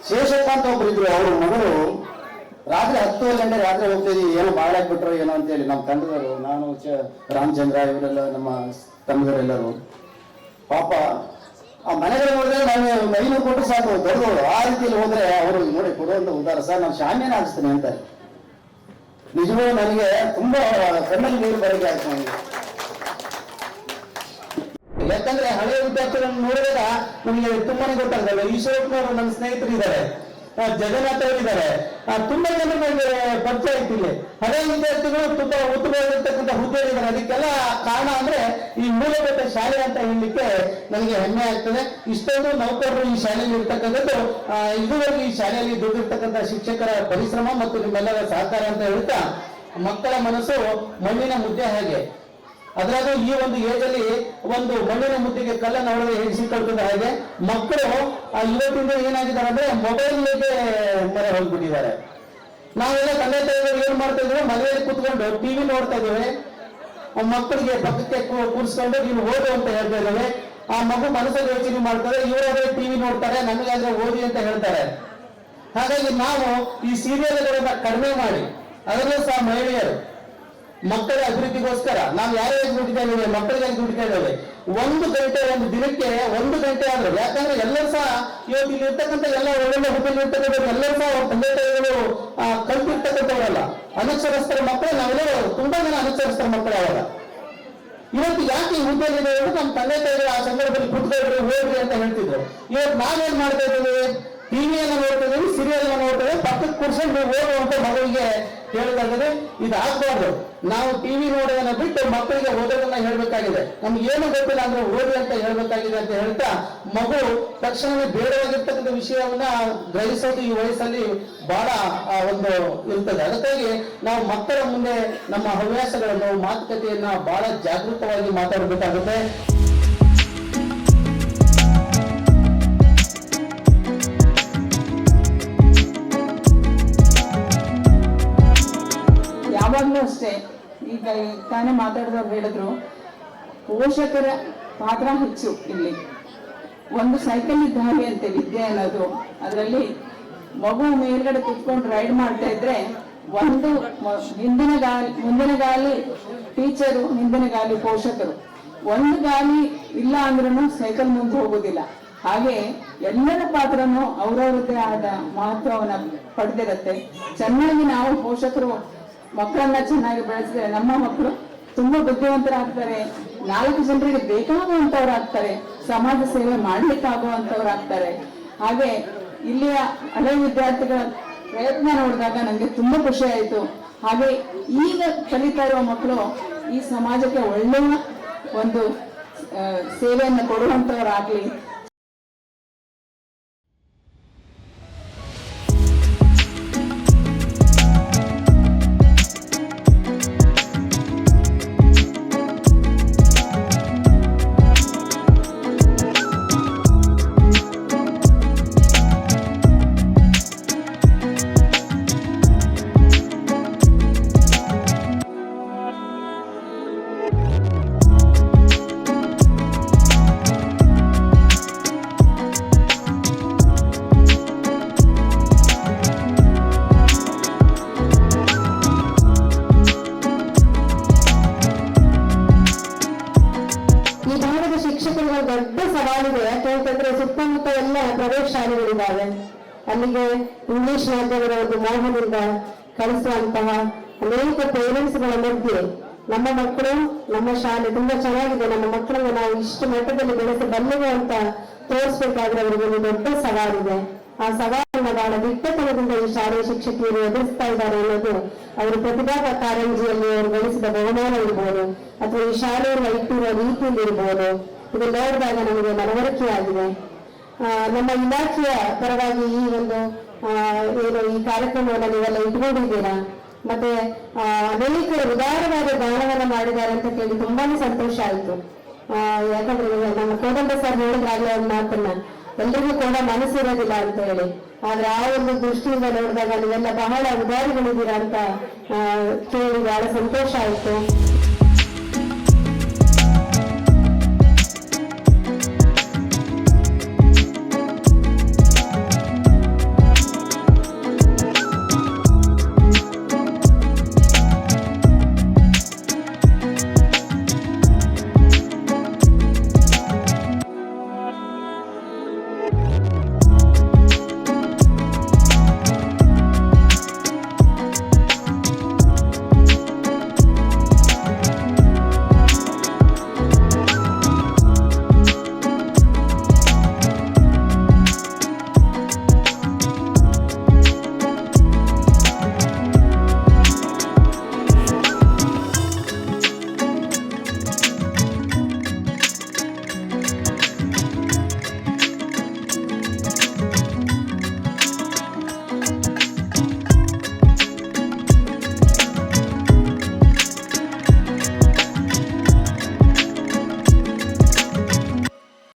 ಶೇಷಪ್ಪ ಅಂತ ಒಬ್ರು ಇದ್ರು, ಅವ್ರ ಮಗಳು, ರಾತ್ರಿ ಹತ್ತು ಗಂಟೆ ರಾತ್ರಿ ಹೋಗ್ತಿದ್ವಿ, ಏನೋ ಬಾಳಾಗ್ಬಿಟ್ರು ಏನೋ ಅಂತೇಳಿ. ನಮ್ಮ ತಂಡದವರು ನಾನು ರಾಮಚಂದ್ರ, ಇವರೆಲ್ಲ ನಮ್ಮ ತಂಡದವರೆಲ್ಲರೂ ಪಾಪ ಆ ಮನೆಗಳು ನೋಡಿದ್ರೆ ನಾವು ಐನೂರು ಕೊಟ್ಟು ಸಾಕು ದೊಡ್ಡದವರು ಆ ರೀತಿಯಲ್ಲಿ ಹೋದ್ರೆ ಅವರು ನೋಡಿ ಕೊಡುವಂತ ಉದಾರ. ಸರ್, ನಾನು ಶಾಮಿಯಾನ ಹಾಕ್ಸ್ತೀನಿ ಅಂತಾರೆ ನಿಜವೂ ನನಗೆ ತುಂಬಾ ಕಣ್ಣಲ್ಲಿ ನೀರು ಬರಿಗೆ ಆಯ್ತು ನನಗೆ. ಯಾಕಂದ್ರೆ ಹಳೆಯ ವಿದ್ಯಾರ್ಥಿಗಳನ್ನು ನೋಡಿದಾಗ ನಮಗೆ ತುಂಬಾನೇ ಗೊತ್ತಾಗಲ್ಲ ಈಶ್ವರಪ್ಪನವರು ನನ್ನ ಸ್ನೇಹಿತರು ಇದ್ದಾರೆ ಜಗನ್ನಾಥ್ ಅವರಿದ್ದಾರೆ ತುಂಬಾ ಜನ ಪರಿಚಯ ಇಲ್ಲಿ. ಅದೇ ವಿದ್ಯಾರ್ಥಿಗಳು ತುಂಬಾ ಉತ್ತಮವಾಗಿರ್ತಕ್ಕಂಥ ಹುದ್ದೆಗಳಿದ್ದಾರೆ ಅದಕ್ಕೆಲ್ಲ ಕಾರಣ ಅಂದ್ರೆ ಈ ಮೂಲಭೂತ ಶಾಲೆ ಅಂತ ಹೇಳಲಿಕ್ಕೆ ನನಗೆ ಹೆಮ್ಮೆ ಆಗ್ತದೆ. ಇಷ್ಟೊಂದು ನೌಕರರು ಈ ಶಾಲೆಯಲ್ಲಿ ಇರ್ತಕ್ಕಂಥದ್ದು ಇದುವರೆಗೂ ಈ ಶಾಲೆಯಲ್ಲಿ ದುಡ್ಡಿರ್ತಕ್ಕಂಥ ಶಿಕ್ಷಕರ ಪರಿಶ್ರಮ ಮತ್ತು ನಿಮ್ಮೆಲ್ಲರ ಸಹಕಾರ ಅಂತ ಹೇಳ್ತಾ ಮಕ್ಕಳ ಮನಸ್ಸು ಮಣ್ಣಿನ ಮುದ್ದೆ ಹಾಗೆ. ಅದರಾಗೂ ಈ ಒಂದು ಏಜ್ ಅಲ್ಲಿ ಒಂದು ಮಣ್ಣಿನ ಮುದ್ದಿಗೆ ಕಲ್ಲನ್ನು ಹೊಡೆದು ಹಿಡಿಸಿಕೊಳ್ತಿದ್ದ ಹಾಗೆ? ಮಕ್ಕಳು, ಆ ಇವತ್ತಿಂದ ಏನಾಗಿದ್ದಾರೆ ಅಂದ್ರೆ ಮೊಬೈಲ್ಗೆ ಮನೆ ಹೋಗ್ಬಿಟ್ಟಿದ್ದಾರೆ. ನಾವೆಲ್ಲ ತಂದೆ ತಾಯಿಗಳು ಏನ್ ಮಾಡ್ತಾ ಇದ್ದೀವಿ? ಮನೆಯಲ್ಲಿ ಕುತ್ಕೊಂಡು ಟಿವಿ ನೋಡ್ತಾ ಇದ್ದೇವೆ. ಮಕ್ಕಳಿಗೆ ಪಕ್ಕಕ್ಕೆ ಕೂರಿಸ್ಕೊಂಡು ನೀನು ಓದು ಅಂತ ಹೇಳ್ತಾ ಇದ್ದೇವೆ. ಆ ಮಗು ಮನಸ್ಸಲ್ಲಿ ಯೋಚನೆ ಮಾಡ್ತಾರೆ ಇವರಾದ್ರೆ ಟಿವಿ ನೋಡ್ತಾರೆ, ನಮಗಾದ್ರೆ ಓದಿ ಅಂತ ಹೇಳ್ತಾರೆ. ಹಾಗಾಗಿ ನಾವು ಈ ಸೀರಿಯಲ್ಗಳನ್ನ ಕಡಿಮೆ ಮಾಡಿ. ಅದರಲ್ಲೂ ಸಹ ಮಹಿಳೆಯರು ಮಕ್ಕಳ ಅಭಿವೃದ್ಧಿಗೋಸ್ಕರ. ನಾವು ಯಾರ್ಯಾರು ದುಡಿತಾ ಇದ್ದೇವೆ ಮಕ್ಕಳಿಗಾಗಿ ದುಡಿತಾ ಇದ್ದೇವೆ ಒಂದು ಗಂಟೆ, ಒಂದು ದಿನಕ್ಕೆ ಒಂದು ಗಂಟೆ ಆದ್ರೆ, ಯಾಕಂದ್ರೆ ಎಲ್ಲರೂ ಸಹ ಇವತ್ತು ಇಲ್ಲಿ ಇರ್ತಕ್ಕಂಥ ಎಲ್ಲ ಒಳ್ಳೆ ಹುದ್ದೆಯಲ್ಲಿ ಇರ್ತಕ್ಕಂಥ ಎಲ್ಲರೂ ಸಹ ಅವ್ರ ತಂದೆ ತಾಯಿಗಳು ಕಲ್ತಿರ್ತಕ್ಕಂಥವರಲ್ಲ ಅನಕ್ಷರಸ್ಥರ ಮಕ್ಕಳು ನಾವೆಲ್ಲರೂ ತುಂಬಾ ಜನ ಅನಕ್ಷರಸ್ಥರ ಮಕ್ಕಳು ಅವಾಗ. ಇವತ್ತು ಯಾಕೆ ಈ ಹುದ್ದೆ ಇದೆ ನಮ್ಮ ತಂದೆ ತಾಯಿಗಳು ಆ ಸಂದರ್ಭದಲ್ಲಿ ಕುತ್ಕೊಳ್ರಿ ಹೋಗ್ರಿ ಅಂತ ಹೇಳ್ತಿದ್ರು. ಇವತ್ತು ನಾವೇನ್ ಮಾಡ್ತಾ ಇದ್ದೀವಿ? ಟಿವಿಯನ್ನು ನೋಡ್ತಾ ಸಿರಿಯಲ್ ನೋಡ್ತದೆ ಪಕ್ಕದ ಕೂರ್ಸೊಂಡು ನೀವು ಓದು ಅಂತ ಮಗುವಿಗೆ ಹೇಳೋದಾದ್ರೆ ಇದು ಆಗ್ಬಾರ್ದು. ನಾವು ಟಿವಿ ನೋಡೋದನ್ನ ಬಿಟ್ಟು ಮಕ್ಕಳಿಗೆ ಓದೋದನ್ನ ಹೇಳ್ಬೇಕಾಗಿದೆ. ನಮ್ಗೆ ಏನು ಗೊತ್ತಿಲ್ಲ ಅಂದ್ರೆ ಓದಿ ಅಂತ ಹೇಳ್ಬೇಕಾಗಿದೆ ಅಂತ ಹೇಳ್ತಾ ಮಗು ತಕ್ಷಣವೇ ಬೇಡವಾಗಿರ್ತಕ್ಕಂಥ ವಿಷಯವನ್ನ ಗ್ರಹಿಸೋದು ಈ ವಯಸ್ಸಲ್ಲಿ ಬಹಳ ಒಂದು ಇರ್ತದೆ. ಅದಕ್ಕಾಗಿ ನಾವು ಮಕ್ಕಳ ಮುಂದೆ ನಮ್ಮ ಹವ್ಯಾಸಗಳನ್ನು, ಮಾತುಕತೆಯನ್ನ ಬಹಳ ಜಾಗೃತವಾಗಿ ಮಾತಾಡಬೇಕಾಗುತ್ತೆ. ಯಾವಾಗಲೂ ಅಷ್ಟೇ. ಈಗ ತಾನೇ ಮಾತಾಡಿದವ್ರು ಹೇಳಿದ್ರು, ಪೋಷಕರ ಪಾತ್ರ ಹೆಚ್ಚು ಇಲ್ಲಿ. ಒಂದು ಸೈಕಲ್ ಇದ್ದ ಹಾಗೆ ಅಂತೆ ವಿದ್ಯೆ ಅನ್ನೋದು. ಅದರಲ್ಲಿ ಮಗು ಮೇಲ್ಗಡೆ ಕುತ್ಕೊಂಡು ರೈಡ್ ಮಾಡ್ತಾ ಇದ್ರೆ ಒಂದು ಹಿಂದಿನ ಗಾಲಿ, ಮುಂದಿನ ಗಾಲಿ ಟೀಚರು ಹಿಂದಿನ ಗಾಲಿ ಪೋಷಕರು. ಒಂದು ಗಾಲಿ ಇಲ್ಲ ಅಂದ್ರೂ ಸೈಕಲ್ ಮುಂದೆ ಹೋಗೋದಿಲ್ಲ. ಹಾಗೆ ಎಲ್ಲರ ಪಾತ್ರನೂ ಅವರವ್ರದ್ದೇ ಆದ ಮಹತ್ವವನ್ನ ಪಡೆದಿರತ್ತೆ. ಚೆನ್ನಾಗಿ ನಾವು ಪೋಷಕರು ಮಕ್ಕಳನ್ನ ಚೆನ್ನಾಗಿ ಬೆಳೆಸಿದ್ರೆ ನಮ್ಮ ಮಕ್ಕಳು ತುಂಬಾ ಬುದ್ಧಿವಂತರಾಗ್ತಾರೆ. ನಾಲ್ಕು ಜನರಿಗೆ ಬೇಕಾಗುವಂತವ್ರಾಗ್ತಾರೆ ಸಮಾಜ ಸೇವೆ ಮಾಡ್ಲಿಕ್ಕಾಗುವಂತವ್ರಾಗ್ತಾರೆ ಹಾಗೆ ಇಲ್ಲಿಯ ಹಳೆ ವಿದ್ಯಾರ್ಥಿಗಳ ಪ್ರಯತ್ನ ನೋಡಿದಾಗ ನನಗೆ ತುಂಬಾ ಖುಷಿ ಆಯಿತು. ಹಾಗೆ ಈಗ ಕಲಿತಾ ಇರುವ ಮಕ್ಕಳು ಈ ಸಮಾಜಕ್ಕೆ ಒಳ್ಳೆಯ ಒಂದು ಸೇವೆಯನ್ನು ಕೊಡುವಂತವರಾಗ್ಲಿ ಈ ಶಿಕ್ಷಕರಿಗೆ ದೊಡ್ಡ ಸವಾಲಿದೆ. ಯಾಕೆಂತಂದ್ರೆ ಸುತ್ತಮುತ್ತ ಎಲ್ಲ ಪ್ರೈವೇಟ್ ಶಾಲೆಗಳಿದ್ದಾವೆ. ಅಲ್ಲಿಗೆ ಇಂಗ್ಲಿಷ್ ಮಾಧ್ಯಮದ ಒಂದು ಮೋಹದಿಂದ ಕಲಿಸುವಂತಹ ಅನೇಕ ಪೇರೆಂಟ್ಸ್ಗಳ ಮಧ್ಯೆ ನಮ್ಮ ಮಕ್ಕಳು ನಮ್ಮ ಶಾಲೆ ತುಂಬಾ ಚೆನ್ನಾಗಿದೆ. ನಮ್ಮ ಮಕ್ಕಳನ್ನು ನಾವು ಇಷ್ಟು ಮಟ್ಟದಲ್ಲಿ ಬೆಳೆಸಬಲ್ಲೆವು ಅಂತ ತೋರಿಸ್ಬೇಕಾದ್ರೆ ಅವರಿಗೆ ಒಂದು ದೊಡ್ಡ ಸವಾಲಿದೆ. ಆ ಸವಾಲು ಸವಾಲನ್ನ ಬಹಳ ದಿಟ್ಟತನದಿಂದ ಈ ಶಾಲೆಯ ಶಿಕ್ಷಕಿಯರು ಎದುರಿಸ್ತಾ ಇದ್ದಾರೆ ಅನ್ನೋದು ಅವರು ಪ್ರತಿಭಾ ಕಾರಂಜಿಯಲ್ಲಿ ಅವರು ಗಳಿಸಿದ ಬಹುಮಾನ ಇರ್ಬೋದು ಅಥವಾ ಈ ಶಾಲೆಯನ್ನು ಇಟ್ಟಿರುವ ರೀತಿಯಲ್ಲಿ ಇರ್ಬೋದು ಇದು ನೋಡಿದಾಗ ನಮಗೆ ಮನವರಿಕೆಯಾಗಿದೆ. ನಮ್ಮ ಇಲಾಖೆಯ ಪರವಾಗಿ ಈ ಒಂದು ಏನು ಈ ಕಾರ್ಯಕ್ರಮವನ್ನು ನೀವೆಲ್ಲ ಇಟ್ಕೊಂಡಿದ್ದೀರಾ? ಮತ್ತೆ ಅನೇಕರು ಉದಾರವಾದ ದಾನವನ್ನು ಮಾಡಿದ್ದಾರೆ ಅಂತ ಕೇಳಿ ತುಂಬಾನೇ ಸಂತೋಷ ಆಯ್ತು. ಯಾಕಂದ್ರೆ ನಮ್ಮ ಕೋದಂಡ ಸರ್ ಹೇಳಿದ್ರಾಗಲೇ ಒಂದು ಮಾತನ್ನ, ಎಲ್ರಿಗೂ ಕೂಡ ಮನಸ್ಸಿರೋದಿಲ್ಲ ಅಂತ ಹೇಳಿ. ಆದ್ರೆ ಆ ಒಂದು ದೃಷ್ಟಿಯಿಂದ ನೋಡಿದಾಗ ನೀವೆಲ್ಲ ಬಹಳ ಉದಾರಿಗಳಿದ್ದೀರಾ ಅಂತ ಕೇಳಿ ಬಹಳ ಸಂತೋಷ ಆಯ್ತು.